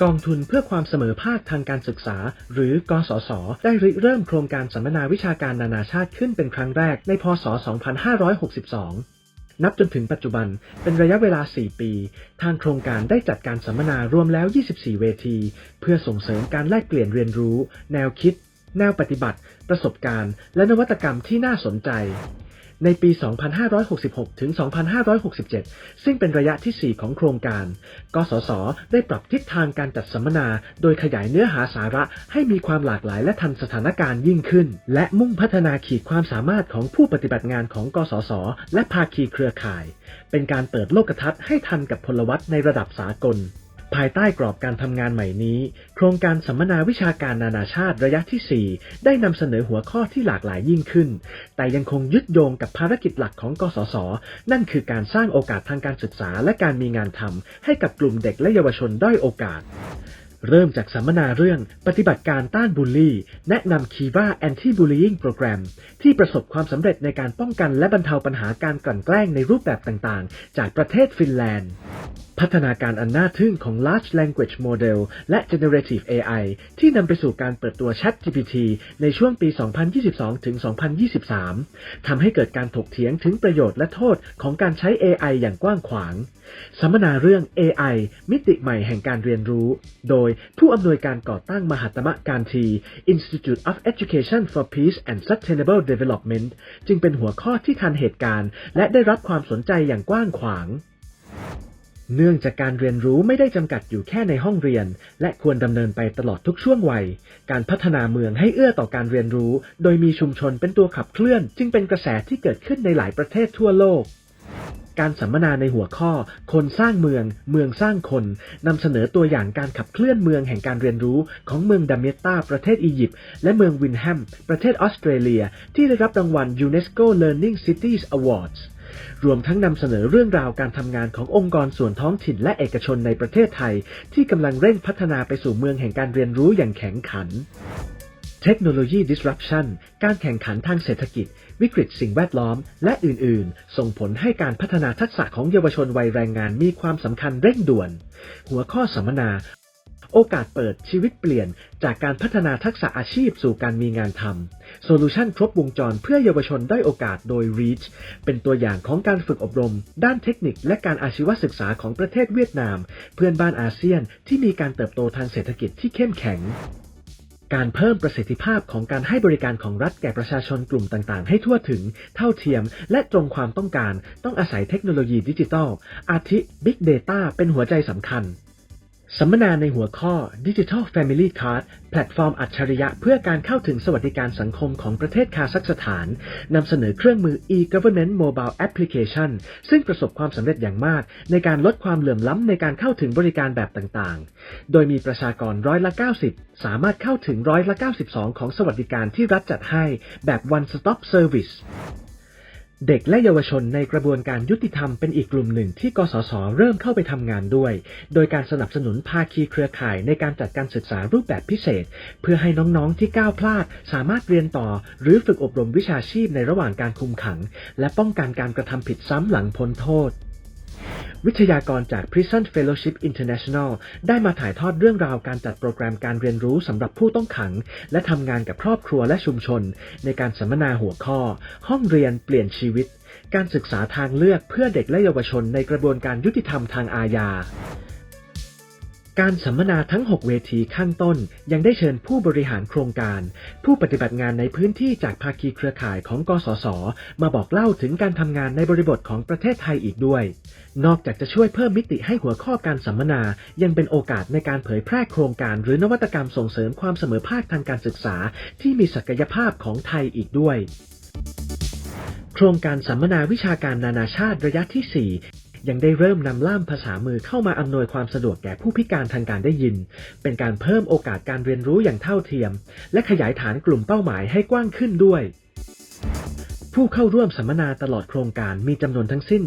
กองทุนเพื่อความเสมอภาคทางการศึกษา หรือกสศได้ริเริ่มโครงการสัมมนาวิชาการนานาชาติขึ้นเป็นครั้งแรกในพศ 2562นับจนถึงปัจจุบันเป็นระยะเวลา 4 ปี ทางโครงการได้จัดการสัมมนารวมแล้ว 24 เวที เพื่อส่งเสริมการแลกเปลี่ยนเรียนรู้ แนวคิด แนวปฏิบัติ ประสบการณ์ และนวัตกรรมที่น่าสนใจ ในปี 2566 ถึง 2567 ซึ่งเป็นระยะทีสี่ 4 ของโครงการ กสศได้ปรับทิศทางการจัดสัมมนา โดยขยายเนื้อหาสาระให้มีความหลากหลายและทันสถานการณ์ยิ่งขึ้น และมุ่งพัฒนาขีดความสามารถของผู้ปฏิบัติงานของกสศและภาคีเครือข่าย เป็นการเปิดโลกทัศน์ให้ทันกับพลวัตในระดับสากล ภายใต้กรอบการทำงานใหม่นี้ โครงการสัมมนาวิชาการนานาชาติระยะที่ 4 ได้นำเสนอหัวข้อที่หลากหลายยิ่งขึ้น แต่ยังคงยึดโยงกับภารกิจหลักของกสศนั่นคือการสร้างโอกาสทางการศึกษาและการมีงานทำให้กับกลุ่มเด็กและเยาวชนด้อยโอกาส เริ่มจากสัมมนาเรื่องปฏิบัติการต้านบูลลี่ แนะนำ Kiva Anti Bullying Program ที่ประสบความสำเร็จในการป้องกันและบรรเทาปัญหาการกลั่นแกล้งในรูปแบบต่างๆ จากประเทศฟินแลนด์ พัฒนาการอันน่าทึ่งของ Large Language Model และ Generative AI ที่นำไปสู่การเปิดตัว ChatGPT ในช่วงปี 2022 ถึง 2023 ทำให้เกิดการถกเถียงถึงประโยชน์และโทษของการใช้ AI อย่างกว้างขวาง สัมมนาเรื่อง AI มิติใหม่แห่งการเรียนรู้ โดยผู้อำนวยการก่อตั้งมหาตมะการที Institute of Education for Peace and Sustainable Development จึงเป็นหัวข้อที่ทันเหตุการณ์ และได้รับความสนใจอย่างกว้างขวาง เนื่องจากการเรียนรู้ไม่ได้จำกัดอยู่แค่ในห้องเรียน และควรดำเนินไปตลอดทุกช่วงวัย การพัฒนาเมืองให้เอื้อต่อการเรียนรู้ โดยมีชุมชนเป็นตัวขับเคลื่อน จึงเป็นกระแสที่เกิดขึ้นในหลายประเทศทั่วโลก การสัมมนาในหัวข้อ คนสร้างเมือง เมืองสร้างคนนำเสนอตัวอย่างการขับเคลื่อนเมืองแห่งการเรียนรู้ของเมืองดาเมตตาประเทศอียิปต์และเมืองวินแฮม ประเทศออสเตรเลีย ที่ได้รับรางวัล UNESCO Learning Cities Awards รวมทั้งนำเสนอเรื่องราวการทำงานขององค์กรส่วนท้องถิ่นและเอกชนในประเทศไทย ที่กำลังเร่งพัฒนาไปสู่เมืองแห่งการเรียนรู้อย่างแข็งขัน เทคโนโลยี disruption การแข่งขันทางเศรษฐกิจ วิกฤตสิ่งแวดล้อม และอื่น ๆ ส่งผลให้การพัฒนาทักษะของเยาวชนวัยแรงงานมีความสำคัญเร่งด่วน หัวข้อสัมมนา โอกาสเปิดชีวิตเปลี่ยน จากการพัฒนาทักษะอาชีพสู่การมีงานทำโซลูชันครบวงจรเพื่อเยาวชนได้โอกาสโดย Reach เป็นตัวอย่างของการฝึกอบรม ด้านเทคนิคและการอาชีวศึกษาของประเทศเวียดนาม เพื่อนบ้านอาเซียนที่มีการเติบโตทางเศรษฐกิจที่เข้มแข็ง การเพิ่มประสิทธิภาพของการให้บริการของรัฐแก่ประชาชนกลุ่มต่างๆ ให้ทั่วถึง เท่าเทียม และตรงความต้องการ ต้องอาศัยเทคโนโลยีดิจิทัล อาทิ Big Data เป็นหัวใจสำคัญ สัมมนาในหัวข้อ Digital Family Card แพลตฟอร์มอัจฉริยะเพื่อการเข้าถึงสวัสดิการสังคมของประเทศคาซัคสถานนำเสนอเครื่องมือ e-governance mobile application ซึ่งประสบความสำเร็จอย่างมาก ในการลดความเหลื่อมล้ำในการเข้าถึงบริการแบบต่างๆ โดยมีประชากรร้อยละ 90 สามารถเข้าถึงร้อยละ 92 ของสวัสดิการที่รัฐจัดให้แบบ one stop service เด็กและเยาวชนในกระบวนการยุติธรรมเป็นอีกกลุ่มหนึ่งที่กสศเริ่มเข้าไปทำงานด้วย โดยการสนับสนุนภาคีเครือข่ายในการจัดการศึกษารูปแบบพิเศษ เพื่อให้น้องๆที่ก้าวพลาด สามารถเรียนต่อ หรือฝึกอบรมวิชาชีพในระหว่างการคุมขัง และป้องกันการกระทำผิดซ้ำหลังพ้นโทษ วิทยากรจาก Prison Fellowship International ได้มาถ่ายทอดเรื่องราวการจัดโปรแกรมการเรียนรู้สำหรับผู้ต้องขัง และทำงานกับครอบครัวและชุมชน ในการสัมมนาหัวข้อ ห้องเรียนเปลี่ยนชีวิต การศึกษาทางเลือกเพื่อเด็กและเยาวชนในกระบวนการยุติธรรมทางอาญา การสัมมนาทั้ง 6 เวทีข้างต้น ยังได้เชิญผู้บริหารโครงการ ผู้ปฏิบัติงานในพื้นที่จากภาคีเครือข่ายของกสศมาบอกเล่าถึงการทำงานในบริบทของประเทศไทยอีกด้วย นอกจากจะช่วยเพิ่มมิติให้หัวข้อการสัมมนา ยังเป็นโอกาสในการเผยแพร่โครงการ หรือนวัตกรรมส่งเสริมความเสมอภาคทางการศึกษา ที่มีศักยภาพของไทยอีกด้วย โครงการสัมมนาวิชาการนานาชาติระยะที่ 4 ยังได้เริ่มนำล่ามภาษามือเข้ามาอำนวยความสะดวกแก่ผู้พิการทางการได้ยิน เป็นการเพิ่มโอกาสการเรียนรู้อย่างเท่าเทียม และขยายฐานกลุ่มเป้าหมายให้กว้างขึ้นด้วยผู้เข้าร่วมสัมมนาตลอดโครงการมีจำนวนทั้งสิ้น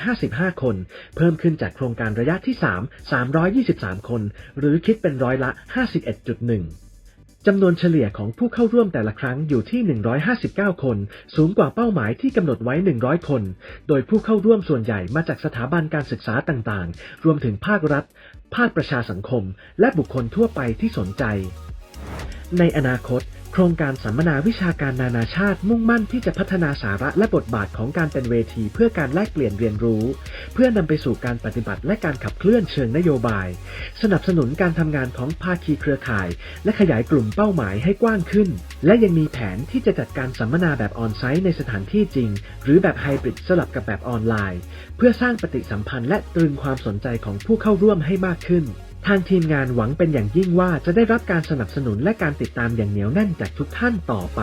955 คน เพิ่มขึ้นจากโครงการระยะที่ 3 323 คน หรือคิดเป็นร้อยละ 51.1 จำนวนเฉลี่ยของผู้เข้าร่วมแต่ละครั้งอยู่ที่ 159 คน สูงกว่าเป้าหมายที่กำหนดไว้ 100 คน โดยผู้เข้าร่วมส่วนใหญ่มาจากสถาบันการศึกษาต่างๆ รวมถึงภาครัฐ ภาคประชาสังคม และบุคคลทั่วไปที่สนใจ ในอนาคต ครงการสัมมนาวิชาการนานาชาติมุ่งมั่นที่จะพัฒนาสาระและบทบาทของการเป็นเวทีเพื่อการแลกเปลี่ยนเรียนรู้ เพื่อนำไปสู่การปฏิบัติและการขับเคลื่อนเชิงนโยบาย สนับสนุนการทำงานของภาคีเครือข่าย และขยายกลุ่มเป้าหมายให้กว้างขึ้น และยังมีแผนที่จะจัดการสัมมนาแบบออนไซต์ในสถานที่จริง หรือแบบไฮบริดสลับกับแบบออนไลน์ เพื่อสร้างปฏิสัมพันธ์และตรึงความสนใจของผู้เข้าร่วมให้มากขึ้น ทางทีมงานหวังเป็นอย่างยิ่งว่าจะได้รับการสนับสนุนและการติดตามอย่างเหนียวแน่นจากทุกท่านต่อไป